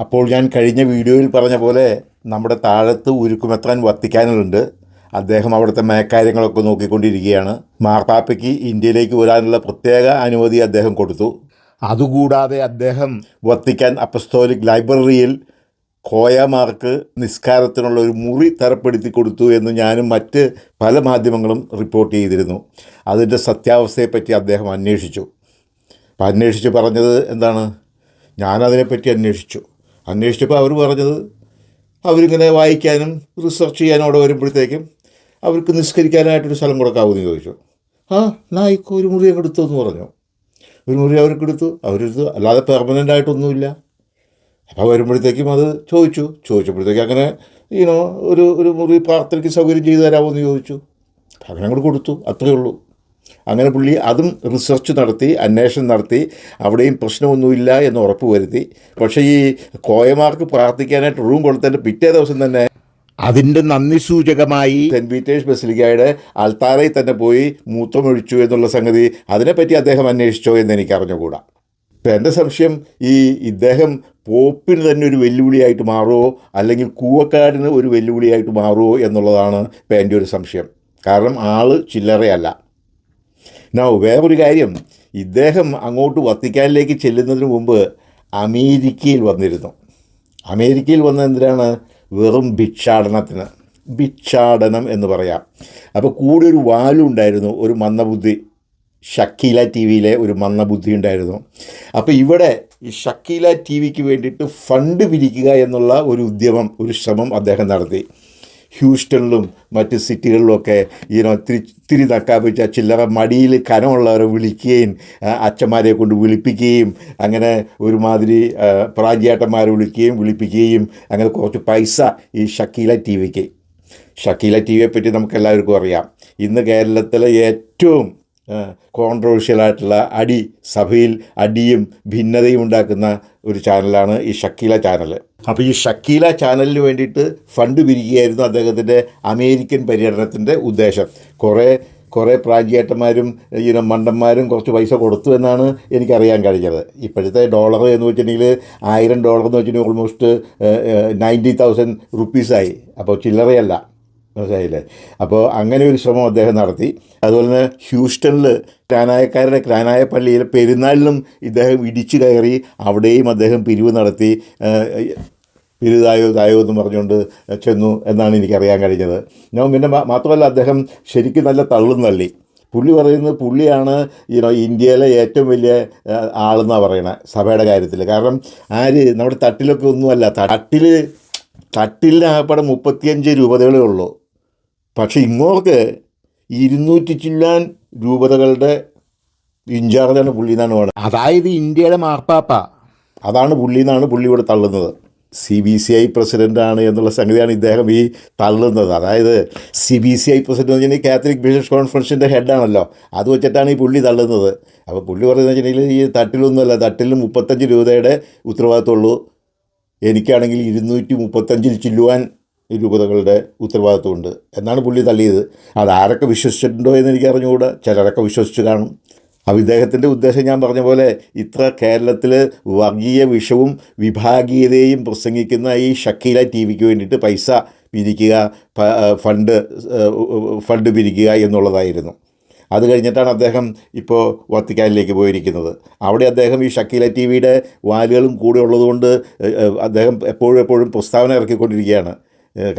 അപ്പോൾ ഞാൻ കഴിഞ്ഞ വീഡിയോയിൽ പറഞ്ഞ പോലെ നമ്മുടെ താഴത്ത് ഉരുക്കുമെത്താൻ വത്തിക്കാനുണ്ട്. അദ്ദേഹം അവിടുത്തെ മേക്കാര്യങ്ങളൊക്കെ നോക്കിക്കൊണ്ടിരിക്കുകയാണ്. മാർപ്പാപ്പയ്ക്ക് ഇന്ത്യയിലേക്ക് വരാനുള്ള പ്രത്യേക അനുമതി അദ്ദേഹം കൊടുത്തു. അതുകൂടാതെ അദ്ദേഹം വത്തിക്കാൻ അപ്പസ്തോലിക് ലൈബ്രറിയിൽ കോയമാർക്ക് നിസ്കാരത്തിനുള്ള ഒരു മുറി തരപ്പെടുത്തി കൊടുത്തു എന്ന് ഞാനും മറ്റ് പല മാധ്യമങ്ങളും റിപ്പോർട്ട് ചെയ്തിരുന്നു. അതിന്റെ സത്യാവസ്ഥയെപ്പറ്റി അദ്ദേഹം അന്വേഷിച്ചു. അപ്പം അന്വേഷിച്ച് പറഞ്ഞത് എന്താണ്? ഞാനതിനെപ്പറ്റി അന്വേഷിച്ചു. അന്വേഷിച്ചപ്പോൾ അവർ പറഞ്ഞത് അവരിങ്ങനെ വായിക്കാനും റിസർച്ച് ചെയ്യാനും അവിടെ വരുമ്പോഴത്തേക്കും അവർക്ക് നിസ്കരിക്കാനായിട്ടൊരു സ്ഥലം കൊടുക്കാവൂന്ന് ചോദിച്ചു. ആ നായിക്കോ ഒരു മുറി അങ്ങ് എടുത്തു എന്ന് പറഞ്ഞു. ഒരു മുറി അവർക്ക് എടുത്തു. അവരെടുത്തു അല്ലാതെ പെർമനന്റ് ആയിട്ടൊന്നുമില്ല. അപ്പോൾ വരുമ്പോഴത്തേക്കും അത് ചോദിച്ചു. ചോദിച്ചപ്പോഴത്തേക്കും അങ്ങനെ ഈനോ ഒരു ഒരു മുറി പ്രാർത്ഥനയ്ക്ക് സൗകര്യം ചെയ്തു തരാമോ എന്ന് ചോദിച്ചു അങ്ങനെ അങ്ങോട്ട് കൊടുത്തു. അത്രയേ ഉള്ളൂ. അങ്ങനെ പുള്ളി അതും റിസർച്ച് നടത്തി അന്വേഷണം നടത്തി അവിടെയും പ്രശ്നമൊന്നുമില്ല എന്ന് ഉറപ്പ് വരുത്തി. പക്ഷേ ഈ കോയമാർക്ക് പ്രാർത്ഥിക്കാനായിട്ട് റൂം കൊടുത്തതിന്റെ പിറ്റേ ദിവസം തന്നെ അതിന്റെ നന്ദി സൂചകമായി സെന്റ് പീറ്റേഴ്സ് ബസിലിക്കയുടെ അൽത്താരയിൽ തന്നെ പോയി മൂത്രമൊഴിച്ചു എന്നുള്ള സംഗതി അതിനെപ്പറ്റി അദ്ദേഹം അന്വേഷിച്ചോ എന്ന് എനിക്ക് അറിഞ്ഞുകൂടാ. ഇപ്പം എന്റെ സംശയം ഈ ഇദ്ദേഹം പോപ്പിന് തന്നെ ഒരു വെല്ലുവിളിയായിട്ട് മാറുമോ അല്ലെങ്കിൽ കൂവക്കാടിന് ഒരു വെല്ലുവിളിയായിട്ട് മാറുമോ എന്നുള്ളതാണ് ഇപ്പം എന്റെ ഒരു സംശയം. കാരണം ആൾ ചില്ലറയല്ല. നോ വേറൊരു കാര്യം. ഇദ്ദേഹം അങ്ങോട്ട് വത്തിക്കാനിലേക്ക് ചെല്ലുന്നതിന് മുമ്പ് അമേരിക്കയിൽ വന്നിരുന്നു. അമേരിക്കയിൽ വന്ന എന്തിനാണ്? വെറും ഭിക്ഷാടനത്തിന്. ഭിക്ഷാടനം എന്ന് പറയാം. അപ്പോൾ കൂടെ ഒരു വാലു ഉണ്ടായിരുന്നു ഒരു മന്ദബുദ്ധി. ഷക്കീല ടി വിയിലെ ഒരു മന്ദബുദ്ധി ഉണ്ടായിരുന്നു. അപ്പോൾ ഇവിടെ ഈ ഷക്കീല ടി വിക്ക് വേണ്ടിയിട്ട് ഫണ്ട് പിരിക്കുക എന്നുള്ള ഒരു ഉദ്യമം ഒരു ശ്രമം അദ്ദേഹം നടത്തി. ഹ്യൂസ്റ്റണിലും മറ്റ് സിറ്റികളിലുമൊക്കെ ഈനോ തിരി തിരി നക്കാപ്പിച്ച ചില്ലറ മടിയിൽ കനമുള്ളവരെ വിളിക്കുകയും അച്ഛന്മാരെ കൊണ്ട് വിളിപ്പിക്കുകയും അങ്ങനെ ഒരുമാതിരി ആ, പ്രാഞ്ചേട്ടന്മാരെ വിളിക്കുകയും വിളിപ്പിക്കുകയും അങ്ങനെ കുറച്ച് പൈസ ഈ Shakeela T V. Shakeela T വിയെ പറ്റി നമുക്ക് എല്ലാവർക്കും അറിയാം. ഇന്ന് കേരളത്തിലെ ഏറ്റവും കോൺട്രവേഴ്ഷ്യൽ ആയിട്ടുള്ള അടി സഭയിൽ അടിയും ഭിന്നതയും ഉണ്ടാക്കുന്ന ഒരു ചാനലാണ് ഈ ഷക്കീല ചാനൽ അപ്പോൾ ഈ ഷക്കീല ചാനലിന് വേണ്ടിയിട്ട് ഫണ്ട് പിരിക്കുകയായിരുന്നു അദ്ദേഹത്തിന്റെ അമേരിക്കൻ പര്യടനത്തിന്റെ ഉദ്ദേശം. കുറേ കുറേ പ്രാഞ്ചിയേട്ടന്മാരും ഇങ്ങനെ മണ്ടന്മാരും കുറച്ച് പൈസ കൊടുത്തു എന്നാണ് എനിക്കറിയാൻ കഴിഞ്ഞത്. ഇപ്പോഴത്തെ ഡോളർ എന്ന് വെച്ചിട്ടുണ്ടെങ്കിൽ ആയിരം ഡോളർ എന്ന് വെച്ചിട്ടുണ്ടെങ്കിൽ ഓൾമോസ്റ്റ് നയന്റി തൗസൻഡ് റുപ്പീസായി അപ്പോൾ ചില്ലറയല്ല. മനസ്സിലായില്ലേ? അപ്പോൾ അങ്ങനെ ഒരു ശ്രമം അദ്ദേഹം നടത്തി. അതുപോലെ തന്നെ ഹ്യൂസ്റ്റണിൽ ക്രാനായക്കാരുടെ ക്രാനായ പള്ളിയിൽ പെരുന്നാളിലും ഇദ്ദേഹം ഇടിച്ചു കയറി അവിടെയും അദ്ദേഹം പിരിവ് നടത്തി. പിരിതായോ തായോ എന്ന് പറഞ്ഞുകൊണ്ട് ചെന്നു എന്നാണ് എനിക്കറിയാൻ കഴിഞ്ഞത്. ഞാൻ പിന്നെ മാത്രമല്ല അദ്ദേഹം ശരിക്കും നല്ല തള്ളും തള്ളി. പുള്ളി പറയുന്നത് പുള്ളിയാണ് ഈനോ ഇന്ത്യയിലെ ഏറ്റവും വലിയ ആളെന്നാണ് പറയണത് സഭയുടെ കാര്യത്തിൽ കാരണം ആര് നമ്മുടെ തട്ടിലൊക്കെ ഒന്നുമല്ല തട്ടിൽ തട്ടിലിന് ആകപ്പാടെ മുപ്പത്തിയഞ്ച് രൂപതകളേ ഉള്ളൂ. പക്ഷെ ഇങ്ങോട്ട് ഇരുന്നൂറ്റി ചില്ലാൻ രൂപതകളുടെ ഇൻചാർജാണ് പുള്ളി എന്നാണ് പറയുന്നത് അതായത് ഇന്ത്യയുടെ മാർപ്പാപ്പ. അതാണ് പുള്ളി എന്നാണ് പുള്ളി ഇവിടെ തള്ളുന്നത്. സി ബി സി ഐ പ്രസിഡന്റാണ് എന്നുള്ള സംഗതിയാണ് ഇദ്ദേഹം ഈ തള്ളുന്നത്. അതായത് C B C I president എന്ന് വെച്ചിട്ടുണ്ടെങ്കിൽ കാത്തലിക് ബിഷപ്സ് കോൺഫറൻസിന്റെ ഹെഡാണല്ലോ അത് വെച്ചിട്ടാണ് ഈ പുള്ളി തള്ളുന്നത്. അപ്പോൾ പുള്ളി പറയുന്നത് വെച്ചിട്ടുണ്ടെങ്കിൽ ഈ തട്ടിലൊന്നുമല്ല തട്ടിൽ മുപ്പത്തഞ്ച് രൂപയുടെ ഉത്തരവാദിത്തമുള്ളൂ. എനിക്കാണെങ്കിൽ ഇരുന്നൂറ്റി മുപ്പത്തഞ്ചിൽ ചില്ലുവാൻ രൂപതകളുടെ ഉത്തരവാദിത്വമുണ്ട്. എന്നാണ് പുള്ളി തള്ളിയത്. അത് ആരൊക്കെ വിശ്വസിച്ചിട്ടുണ്ടോ എന്ന് എനിക്ക് അറിഞ്ഞുകൂടാ. ചിലരൊക്കെ വിശ്വസിച്ച് കാണും. അപ്പോൾ ഇദ്ദേഹത്തിന്റെ ഉദ്ദേശം ഞാൻ പറഞ്ഞ പോലെ ഇത്ര കേരളത്തിൽ വർഗീയ വിഷവും വിഭാഗീയതയും പ്രസംഗിക്കുന്ന ഈ ഷക്കീല ടി വിക്ക് വേണ്ടിയിട്ട് പൈസ പിരിക്കുക ഫണ്ട് ഫണ്ട് പിരിക്കുക എന്നുള്ളതായിരുന്നു. അത് കഴിഞ്ഞിട്ടാണ് അദ്ദേഹം ഇപ്പോൾ വത്തിക്കാനിലേക്ക് പോയിരിക്കുന്നത്. അവിടെ അദ്ദേഹം ഈ ഷക്കീല ടി വിയുടെ വാലുകളും കൂടെ ഉള്ളതുകൊണ്ട് അദ്ദേഹം എപ്പോഴും എപ്പോഴും പ്രസ്താവന ഇറക്കിക്കൊണ്ടിരിക്കുകയാണ്.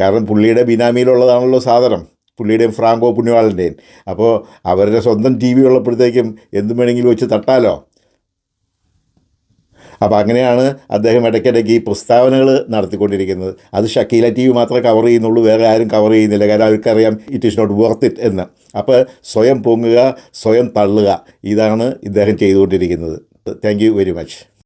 കാരണം പുള്ളിയുടെ ബിനാമിയിലുള്ളതാണല്ലോ സാധനം. പുള്ളിയുടെയും ഫ്രാങ്കോ പുണ്യവാളന്റെയും അപ്പോൾ അവരുടെ സ്വന്തം ടി വി ഉള്ളപ്പോഴത്തേക്കും എന്തും വേണമെങ്കിലും വെച്ച് തട്ടാലോ? അപ്പോൾ അങ്ങനെയാണ് അദ്ദേഹം ഇടയ്ക്കിടയ്ക്ക് ഈ പ്രസ്താവനകൾ നടത്തിക്കൊണ്ടിരിക്കുന്നത്. അത് ഷക്കീല ടി വി മാത്രമേ കവർ ചെയ്യുന്നുള്ളൂ വേറെ ആരും കവർ ചെയ്യുന്നില്ല. കാരണം അവർക്കറിയാം it is not worth it എന്ന്. അപ്പോൾ സ്വയം പൊങ്ങുക സ്വയം തള്ളുക ഇതാണ് ഇദ്ദേഹം ചെയ്തുകൊണ്ടിരിക്കുന്നത്. Thank you very much